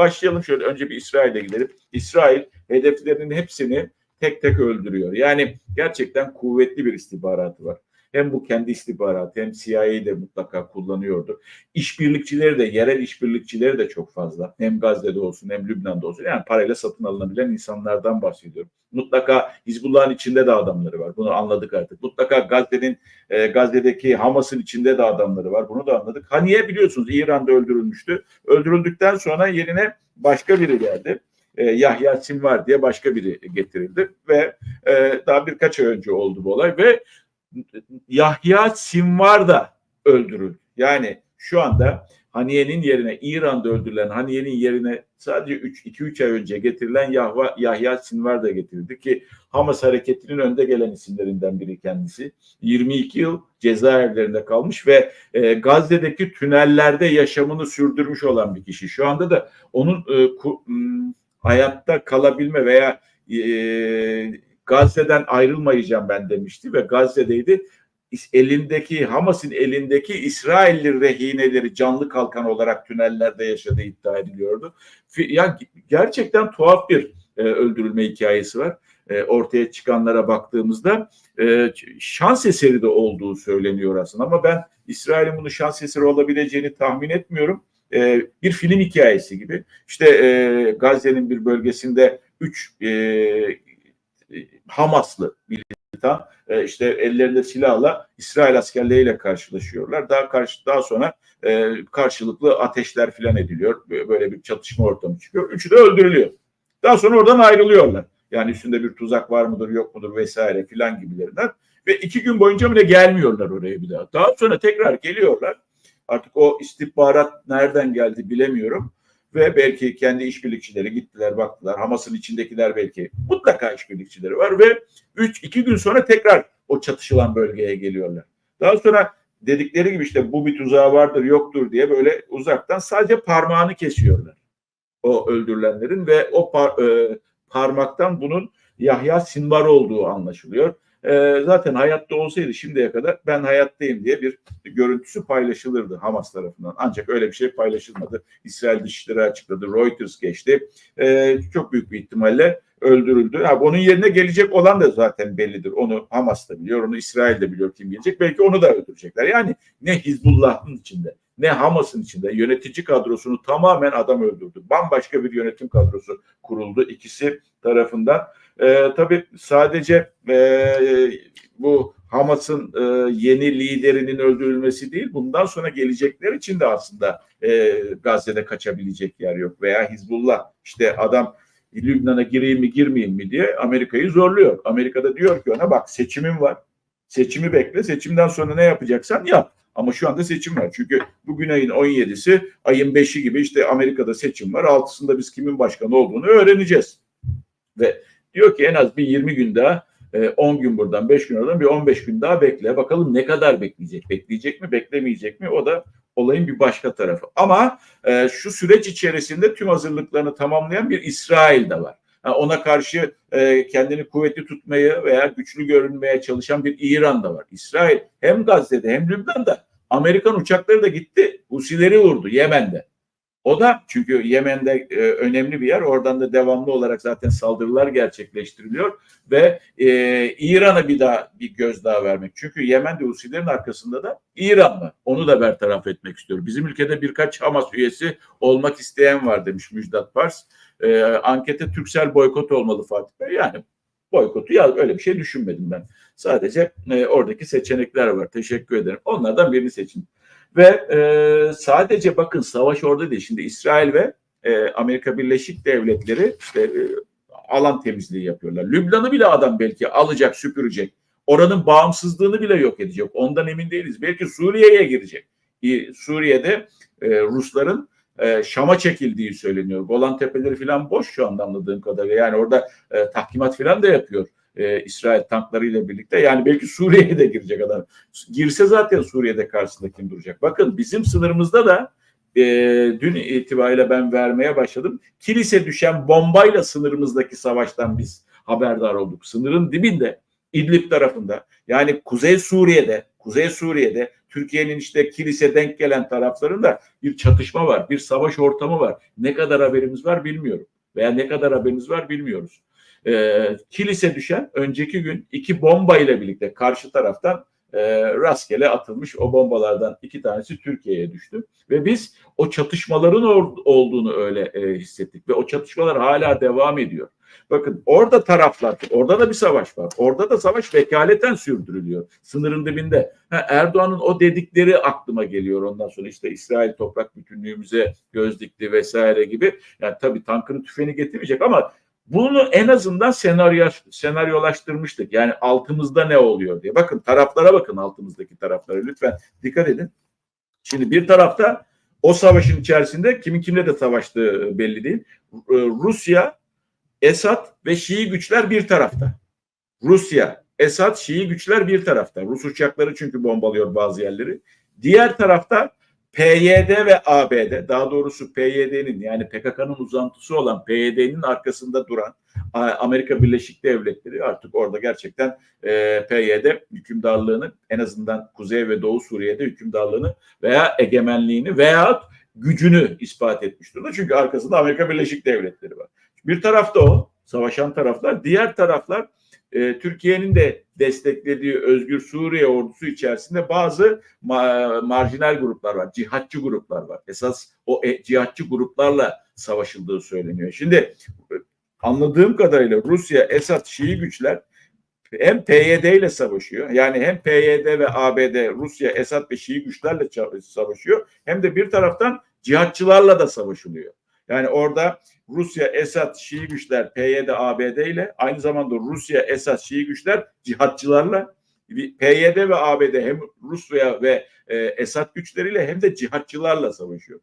başlayalım şöyle önce bir İsrail'e gidelim. İsrail hedeflerinin hepsini tek tek öldürüyor. Yani gerçekten kuvvetli bir istihbaratı var. Hem bu kendi istihbaratı hem CIA'yı de mutlaka kullanıyordu. İşbirlikçileri de, yerel işbirlikçileri de çok fazla. Hem Gazze'de olsun hem Lübnan'da olsun. Yani parayla satın alınabilen insanlardan bahsediyorum. Mutlaka Hizbullah'ın içinde de adamları var. Bunu anladık artık. Mutlaka Gazze'nin e, Gazze'deki Hamas'ın içinde de adamları var. Bunu da anladık. Haniye biliyorsunuz İran'da öldürülmüştü. Öldürüldükten sonra yerine başka biri geldi. E, Yahya Sinvar diye başka biri getirildi ve e, daha birkaç ay önce oldu bu olay ve Yahya Sinvar da öldürüldü. Yani şu anda Haniye'nin yerine İran'da öldürülen Haniye'nin yerine sadece 2-3 ay önce getirilen Yahva, Yahya Sinvar da getirildi ki Hamas hareketinin önde gelen isimlerinden biri kendisi. 22 yıl cezaevlerinde kalmış ve e, Gazze'deki tünellerde yaşamını sürdürmüş olan bir kişi. Şu anda da onun e, ku, m, hayatta kalabilme veya e, Gazze'den ayrılmayacağım ben demişti ve Gazze'deydi. Elindeki Hamas'ın elindeki İsrailli rehineleri canlı kalkan olarak tünellerde yaşadığı iddia ediliyordu. Yani gerçekten tuhaf bir e, öldürülme hikayesi var. E, ortaya çıkanlara baktığımızda e, şans eseri de olduğu söyleniyor aslında ama ben İsrail'in bunu şans eseri olabileceğini tahmin etmiyorum. E, bir film hikayesi gibi. İşte Gazze'nin bir bölgesinde üç Hamaslı militan e, işte ellerinde silahla İsrail askerleriyle karşılaşıyorlar. Daha karşı daha sonra e, karşılıklı ateşler filan ediliyor. Böyle bir çatışma ortamı çıkıyor. Üçü de öldürülüyor. Daha sonra oradan ayrılıyorlar. Yani üstünde bir tuzak var mıdır yok mudur vesaire filan gibilerinden. Ve iki gün boyunca bile gelmiyorlar oraya bir daha. Daha sonra tekrar geliyorlar. Artık o istihbarat nereden geldi bilemiyorum ve belki kendi işbirlikçileri gittiler baktılar. Hamas'ın içindekiler belki mutlaka işbirlikçileri var ve 3 2 gün sonra tekrar o çatışılan bölgeye geliyorlar. Daha sonra dedikleri gibi işte bu bir tuzağı vardır yoktur diye böyle uzaktan sadece parmağını kesiyorlar. O öldürülenlerin ve o par, e, parmaktan bunun Yahya Sinvar olduğu anlaşılıyor e, zaten hayatta olsaydı şimdiye kadar ben hayattayım diye bir görüntüsü paylaşılırdı Hamas tarafından. Ancak öyle bir şey paylaşılmadı. İsrail Dışişleri açıkladı, Reuters geçti. E, çok büyük bir ihtimalle öldürüldü. Ha, onun yerine gelecek olan da zaten bellidir. Onu Hamas da biliyor, onu İsrail de biliyor kim gelecek. Belki onu da öldürecekler. Yani ne Hizbullah'ın içinde ne Hamas'ın içinde yönetici kadrosunu tamamen adam öldürdü. Bambaşka bir yönetim kadrosu kuruldu ikisi tarafından. E, tabii sadece e, bu Hamas'ın e, yeni liderinin öldürülmesi değil, bundan sonra gelecekler için de aslında e, Gazze'de kaçabilecek yer yok. Veya Hizbullah işte adam Lübnan'a gireyim mi girmeyeyim mi diye Amerika'yı zorluyor. Amerika'da diyor ki ona bak seçimim var. Seçimi bekle. Seçimden sonra ne yapacaksan yap. Ama şu anda seçim var. Çünkü bugün ayın 17'si, ayın 5'i gibi işte Amerika'da seçim var. Altısında biz kimin başkanı olduğunu öğreneceğiz. Ve Diyor ki en az bir 20 gün daha 10 e, gün buradan 5 gün oradan bir 15 gün daha bekle. Bakalım ne kadar bekleyecek? Bekleyecek mi beklemeyecek mi? O da olayın bir başka tarafı. Ama e, şu süreç içerisinde tüm hazırlıklarını tamamlayan bir İsrail de var. Ona karşı e, kendini kuvvetli tutmayı veya güçlü görünmeye çalışan bir İran da var. İsrail hem Gazze'de hem Lübnan'da Amerikan uçakları da gitti. Husileri vurdu Yemen'de. O da çünkü Yemen'de e, önemli bir yer. Oradan da devamlı olarak zaten saldırılar gerçekleştiriliyor ve e, İran'a bir daha bir gözdağı vermek. Çünkü Yemen'de Husilerin arkasında da İran var. Onu da bertaraf etmek istiyor. Bizim ülkede birkaç Hamas üyesi olmak isteyen var demiş Müjdat Pars. E, ankete Türksel boykot olmalı Fatih Bey. Yani boykotu ya öyle bir şey düşünmedim ben. Sadece e, oradaki seçenekler var. Teşekkür ederim. Onlardan birini seçin. Ve e, sadece bakın savaş orada değil. Şimdi İsrail ve e, Amerika Birleşik Devletleri işte e, alan temizliği yapıyorlar. Lübnan'ı bile adam belki alacak, süpürecek. Oranın bağımsızlığını bile yok edecek. Ondan emin değiliz. Belki Suriye'ye girecek. E, Suriye'de e, Rusların e, Şam'a çekildiği söyleniyor. Golan Tepeleri falan boş şu anda anladığım kadarıyla. Yani orada e, tahkimat falan da yapıyor e, İsrail tanklarıyla birlikte. Yani belki Suriye'ye de girecek adam. Girse zaten Suriye'de karşısında kim duracak? Bakın bizim sınırımızda da e, dün itibariyle ben vermeye başladım. Kilise düşen bombayla sınırımızdaki savaştan biz haberdar olduk. Sınırın dibinde İdlib tarafında yani Kuzey Suriye'de Kuzey Suriye'de Türkiye'nin işte kilise denk gelen taraflarında bir çatışma var, bir savaş ortamı var. Ne kadar haberimiz var bilmiyorum veya ne kadar haberimiz var bilmiyoruz. Ee, kilise düşen önceki gün iki bomba ile birlikte karşı taraftan e, rastgele atılmış o bombalardan iki tanesi Türkiye'ye düştü ve biz o çatışmaların olduğunu öyle e, hissettik ve o çatışmalar hala devam ediyor. Bakın orada taraflar, orada da bir savaş var. Orada da savaş vekaleten sürdürülüyor. Sınırın dibinde. Ha, Erdoğan'ın o dedikleri aklıma geliyor ondan sonra işte İsrail toprak bütünlüğümüze göz dikti vesaire gibi. Yani tabii tankını tüfeğini getirmeyecek ama bunu en azından senaryo, senaryolaştırmıştık. Yani altımızda ne oluyor diye. Bakın taraflara bakın altımızdaki taraflara lütfen dikkat edin. Şimdi bir tarafta o savaşın içerisinde kimin kimle de savaştığı belli değil. Ee, Rusya, Esad ve Şii güçler bir tarafta. Rusya, Esad, Şii güçler bir tarafta. Rus uçakları çünkü bombalıyor bazı yerleri. Diğer tarafta PYD ve ABD, daha doğrusu PYD'nin yani PKK'nın uzantısı olan PYD'nin arkasında duran Amerika Birleşik Devletleri artık orada gerçekten e, PYD hükümdarlığını en azından Kuzey ve Doğu Suriye'de hükümdarlığını veya egemenliğini veya gücünü ispat etmiş durumda. Çünkü arkasında Amerika Birleşik Devletleri var. Bir tarafta o, savaşan taraflar. Diğer taraflar e, Türkiye'nin de desteklediği Özgür Suriye ordusu içerisinde bazı ma- marjinal gruplar var, cihatçı gruplar var. Esas o e, cihatçı gruplarla savaşıldığı söyleniyor. Şimdi anladığım kadarıyla Rusya, Esad, Şii güçler hem PYD ile savaşıyor. Yani hem PYD ve ABD, Rusya, Esad ve Şii güçlerle savaşıyor. Hem de bir taraftan cihatçılarla da savaşılıyor. Yani orada Rusya, Esad, Şii güçler PYD, ABD ile aynı zamanda Rusya, Esad, Şii güçler cihatçılarla PYD ve ABD hem Rusya ve e, Esad güçleriyle hem de cihatçılarla savaşıyor.